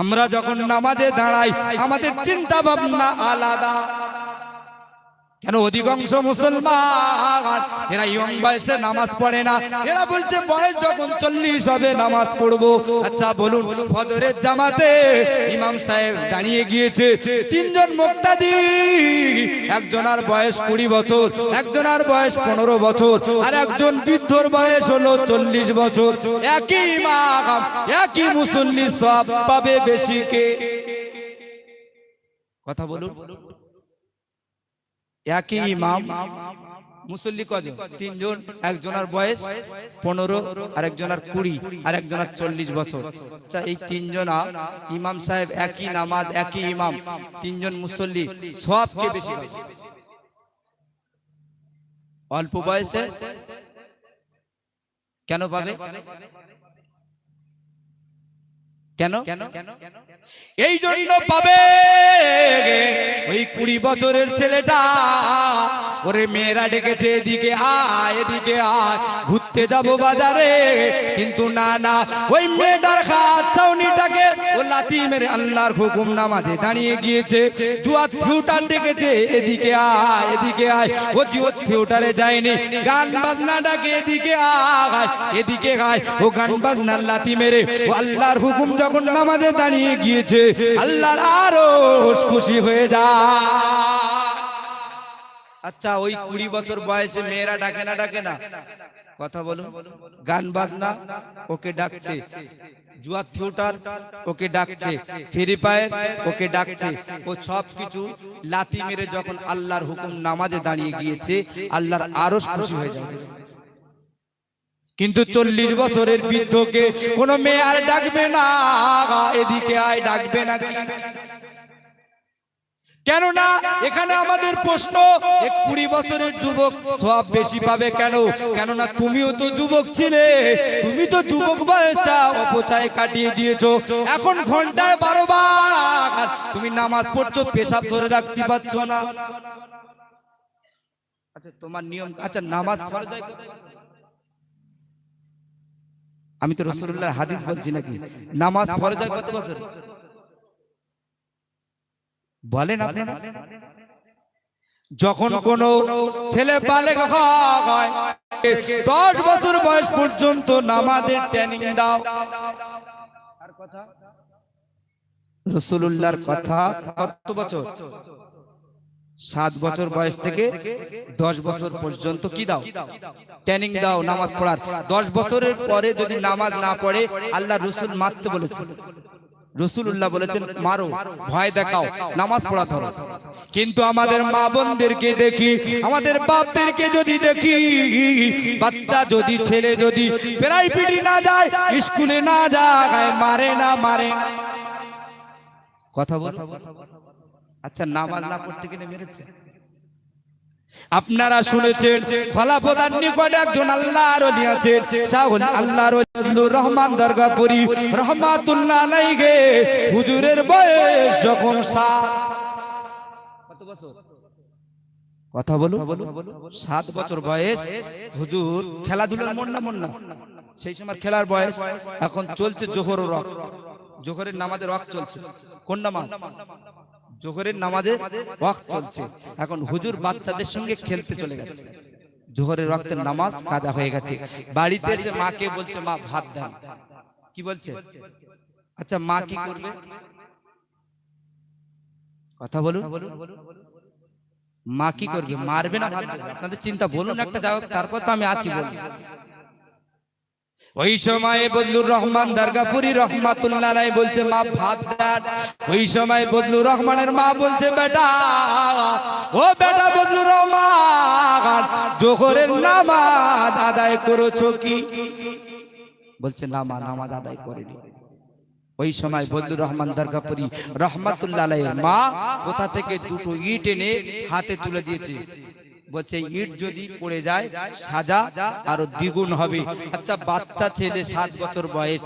আমরা যখন নামাজে দাঁড়াই আমাদের চিন্তা ভাবনা আলাদা। কেন অধিকাংশ মুসলমান? এরা ইয়ং বয়সে নামাজ পড়ে না। এরা বলছে, বয়স যখন চল্লিশ হবে, নামাজ পড়ব। আচ্ছা বলুন, ফজরের জামাতে ইমাম সাহেব দাঁড়িয়ে গিয়েছে। তিনজন মুক্তাদি, একজনার বয়স কুড়ি বছর, একজনার বয়স পনেরো বছর, আর একজন বৃদ্ধর বয়স হলো চল্লিশ বছর। একই ইমাম, একই মুসল্লি সব পাবে বেশি কে? কথা বলুন। একই ইমাম মুসল্লি কজন? তিনজন একজনের বয়স পনেরো আর একজনের কুড়ি আর একজনের চল্লিশ বছর। আচ্ছা এই তিনজনা ইমাম সাহেব একই নামাজ একই ইমাম। তিনজন মুসল্লি সবকে বেশি অল্প বয়সে? কেন পাবে? কেন? এই জন্য পাবে ওই কুড়ি বছরের ছেলেটা। ওরে মেয়েরা ডেকেছে, এদিকে আয় এদিকে আয়। ঘুরতে যাব বাজারে, কিন্তু না না। ওই মেয়েটার ছাউনিটাকে ও লাথি মেরে আল্লাহর হুকুম নামাজে দাঁড়িয়ে গিয়েছে। জুয়া থিউটার ডেকেছে, এদিকে আয় এদিকে আয়। ও জুয়া থিউটারে যায়নি। গান বাজনা ডাকে, এদিকে আয় এদিকে আয়। ও গান বাজনার লাথি মেরে ও আল্লাহর হুকুম যখন নামাজে দাঁড়িয়ে গিয়েছে, আল্লাহর আরও খুশি হয়ে যায়। আচ্ছা ওই কুড়ি বছর বয়সে মেয়েরা ডাকে না ডাকে না? কথা বলো গান বাজনা, ওকে ডাকছে। জুয়া থিয়েটার, ওকে ডাকছে। ফ্রি ফায়ার, ওকে ডাকছে। ও সব কিছু লাতি মেরে যখন আল্লাহর হুকুম নামাজে দাঁড়িয়ে গিয়েছে, আল্লাহর আরও খুশি হয়ে যাবে। কিন্তু চল্লিশ বছরের বৃদ্ধকে কোনো মেয়ে আর ডাকবে না। এদিকে আয়, ডাকবে না কেননা এখানে আমাদের প্রশ্ন কুড়ি বছরের যুবক সব বেশি পাবে কেন? কেননা তুমিও তো যুবক ছিলে তুমি তো যুবক বয়সটা অপচয় কাটিয়ে দিয়েছ। এখন ঘন্টায় বারো বার তুমি নামাজ পড়ছো পেশাব ধরে রাখতে পারছ না। আচ্ছা তোমার নিয়ম আচ্ছা নামাজ ফরজ হয় আমি তো রসুল্লাহ হাদিস বলছি নাকি? নামাজ ফরজ হয় কত বছর? বলেন আপনারা? যখন কোন ছেলে হয় দশ বছর বয়স পর্যন্ত নামাজের ট্রেনিং দাও। আর কথা? রসুল্লাহর কথা কত বছর? সাত বছর বয়স থেকে দশ বছর পর্যন্ত কি দাও? ট্রেনিং দাও নামাজ পড়ার। দশ বছরের পরে যদি নামাজ না পড়ে আল্লাহ রসুল মারতে বলেছেন। রসুল্লাহ বলেছেন মারো ভয় দেখাও নামাজ পড়া ধরো। কিন্তু আমাদের মা বোনদেরকে দেখি আমাদের বাপদেরকে যদি দেখি বাচ্চা যদি ছেলে যদি প্রাইভেটে না যায় স্কুলে না যায় মারে না মারে না। কথা বল আচ্ছা নামাজ না পড়তে গেলে মেরেছে? আপনারা শুনেছেন খলাফতার নিকট একজন আল্লাহর ওলি আছেন। শাহুল আল্লাহর রহমান দরগাপুরি। রহমাতুল্লাহ আলাইহি। হুজুরের বয়স যখন সাত কত বছর? কথা বলুন। সাত বছর বয়স। হুজুর খেলাধুলার মন না মন না। সেই সময় খেলার বয়স। এখন চলছে জোহর রক জোহরের নামাজের রক চলছে। কোন নামাজ? জোহরের নামাজে ওয়াক্ত চলছে। এখন হুজুর বাচ্চাদের সঙ্গে খেলতে চলে গেছে। জোহরের রক্তের নামাজ কাদা হয়ে গেছে। বাড়িতে এসে মাকে বলছে, মা, ভাত দেন। কি বলছে? আচ্ছা মা কি করবে? কথা বলুন। মা কি করবে? মারবে না আপনাদের চিন্তা বলুন একটা যাও তারপর তো আমি আছি বলুন। ওই সময় বদলুর রহমান দরগাপুরি রহমাতুল্লাহ বলছে, মা ভাত ওই সময় বদলুর রহমানের মা বলছে, বেটা, ও বেটা বদলুর রহমান, জোহরের নামাজ আদায় করেছ কি? বলছে, না মা, নামাজ আদায় করেনি। ওই সময় বদলুর রহমান দরগাপুরি রহমাতুল্লাহ মা কোথা থেকে দুটো ইট এনে হাতে তুলে দিয়েছে? বলছে ইট যদি পড়ে যায় সাজা আরও দ্বিগুণ হবে। আচ্ছা বাচ্চা ছেলে সাত বছর বয়স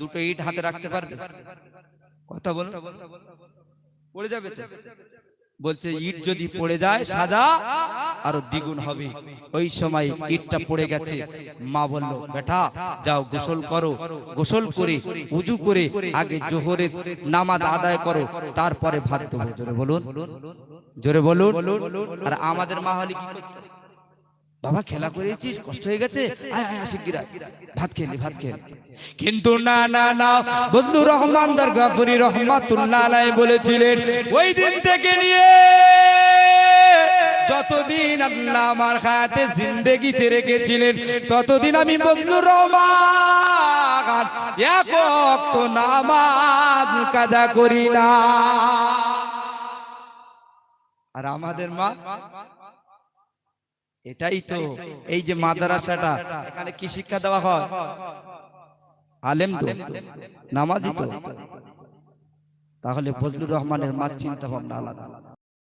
দুটো ইট হাতে রাখতে পারবে? কথা বলুন পড়ে যাবে তো? বলছে ইট যদি পড়ে যায় সাজা আরও দ্বিগুণ হবে। ওই সময় ইটটা পড়ে গেছে। মা বলল বেটা যাও গোসল করো গোসল করে উজু করে আগে জোহরের নামাজ আদায় করো তারপরে ভাত দেবো। বলুন। জোরে বলুন। আর আমাদের মা হলে কি করতো? বাবা খেলা করেছিস? কষ্ট হয়ে গেছে? আয় আয় শিগগির ভাত খেলি ভাত খেলি কিন্তু না না না বন্ধু রহমান দরগাফুরি রহমাতুল্লাহ আলাই বলেছিলেন ওই দিন থেকে নিয়ে যতদিন আল্লাহ আমার হাতে জিন্দেগিতে রেখেছিলেন ততদিন আমি বন্ধু রহমান এক নামাজ কাজা করি না। আর আমাদের মা? এটাই তো এই যে মাদ্রাসাটা এখানে কি শিক্ষা দেওয়া হয়? আলেম তো। নামাজি তো। তাহলে ফজলুর রহমানের মা চিন্তা ভাবনা আলাদা।